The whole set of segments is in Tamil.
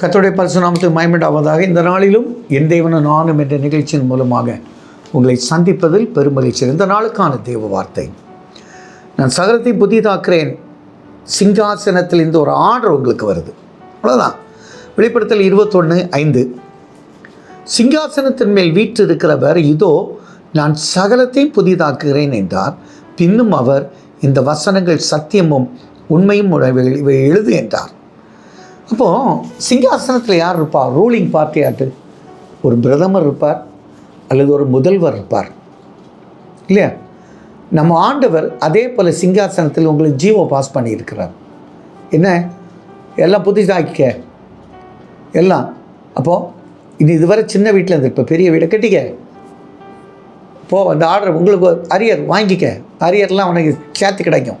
கத்தோடைய பரிசுநாமத்துக்கு மயமிடாவதாக இந்த நாளிலும் என் தேவனும் நானும் என்ற நிகழ்ச்சியின் மூலமாக உங்களை சந்திப்பதில் பெருமகிழ்ச்சி இந்த நாளுக்கான தேவ வார்த்தை. நான் சகலத்தை புதிதாக்குறேன். சிங்காசனத்தில் இந்த ஒரு ஆர்டர் உங்களுக்கு வருது. அவ்வளோதான் வெளிப்படுத்தல் இருபத்தொன்று ஐந்து. சிங்காசனத்தின் மேல் வீற்றிருக்கிறவர் இதோ நான் சகலத்தையும் புதிதாக்குகிறேன் என்றார். பின்னும் அவர் இந்த வசனங்கள் சத்தியமும் உண்மையும் இவை எழுது என்றார். அப்போது சிங்காசனத்தில் யார் இருப்பார் ரூலிங் பார்ட்டியாட்டு ஒரு பிரதமர் இருப்பார் அல்லது ஒரு முதல்வர் இருப்பார். இல்லையா? நம்ம ஆண்டவர் அதே போல் சிங்காசனத்தில் உங்களுக்கு ஜீவோ பாஸ் பண்ணியிருக்கிறார். என்ன? எல்லாம் புதுசாக்கிக்க எல்லாம். அப்போது இது இதுவரை சின்ன வீட்டில் இருந்து இப்போ பெரிய வீடை கட்டிக்க. போ அந்த ஆர்டர் உங்களுக்கு அரியர் வாங்கிக்க. அரியர்லாம் உனக்கு சேர்த்து கிடைக்கும்.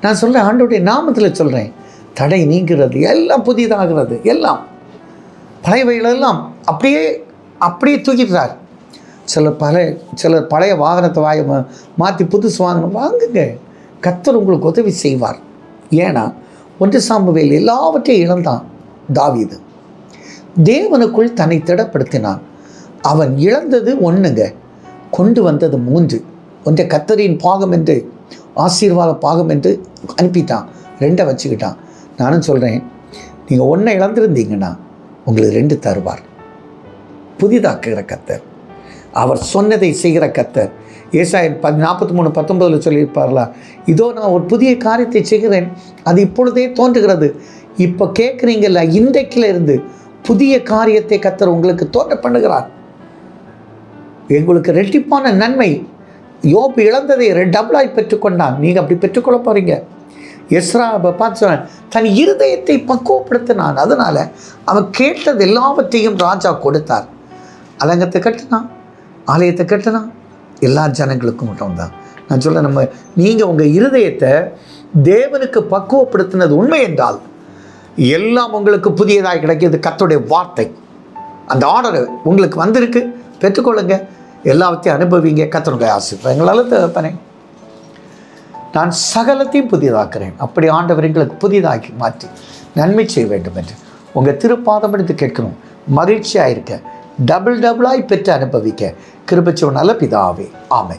நான் சொல்கிறேன் ஆண்டோடைய நாமத்தில் சொல்கிறேன் தடை நீங்கிறது எல்லாம் புதிதாகிறது எல்லாம். பழையவைகளெல்லாம் அப்படியே அப்படியே தூக்கிடுறார். சிலர் பழைய சிலர் பழைய வாகனத்தை வாய மாற்றி புதுசு வாங்கணும் வாங்குங்க. கத்தர் உங்களுக்கு உதவி செய்வார். ஏன்னா ஒன்று சாம்புவேல் எல்லாவற்றையும் இழந்தான் தாவிது. தேவனுக்குள் தன்னை திடப்படுத்தினான். அவன் இழந்தது ஒன்றுங்க கொண்டு வந்தது மூன்று. ஒன்றை கத்தரின் பாகம் என்று ஆசீர்வாத பாகம் என்று அனுப்பிட்டான். ரெண்டை வச்சுக்கிட்டான். நானும் சொல்கிறேன் நீங்கள் ஒன்றை இழந்திருந்தீங்கன்னா உங்களுக்கு ரெண்டு தருவார். புதிதாக்குகிற கத்தர். அவர் சொன்னதை செய்கிற கத்தர். ஏசாயன் ப நாற்பத்தி மூணு பத்தொன்பதில் சொல்லியிருப்பார்களா இதோ நான் ஒரு புதிய காரியத்தை செய்கிறேன் அது இப்பொழுதே தோன்றுகிறது. இப்போ கேட்குறீங்கல்ல இன்றைக்கில் இருந்து புதிய காரியத்தை கத்தர் உங்களுக்கு தோன்ற பண்ணுகிறார். எங்களுக்கு ரெட்டிப்பான நன்மை. யோப்பு இழந்ததை டபுளாய் பெற்றுக்கொண்டான். நீங்கள் அப்படி பெற்றுக்கொள்ள போகிறீங்க எஸ்ரா பார்த்து சொன்னான் தன் இருதயத்தை பக்குவப்படுத்தினான். அதனால் அவன் கேட்டது எல்லாவற்றையும் ராஜா கொடுத்தார். அலங்கத்தை கட்டினான் ஆலயத்தை கட்டினான். எல்லா ஜனங்களுக்கும் மட்டும் தான். நான் சொல்ல நம்ம நீங்கள் உங்கள் இருதயத்தை தேவனுக்கு பக்குவப்படுத்தினது உண்மை என்றால் எல்லாம் உங்களுக்கு புதியதாக கிடைக்கிது கத்துடைய வார்த்தை. அந்த ஆர்டர் உங்களுக்கு வந்திருக்கு. பெற்றுக்கொள்ளுங்க. எல்லாத்தையும் அனுபவிங்க. கத்தனுடைய ஆசிர்வாதம் எங்களால் நான் சகலத்தையும் புதிதாக்குறேன் அப்படி ஆண்டவர் எங்களுக்கு புதிதாக்கி மாற்றி நன்மை செய்ய வேண்டும் என்று. உங்கள் திருப்பாதம் எடுத்து கேட்கணும். மகிழ்ச்சியாக இருக்க. டபுள் டபுளாய் பெற்று அனுபவிக்க. கிருபச்சோ நல்ல பிதாவே. ஆமை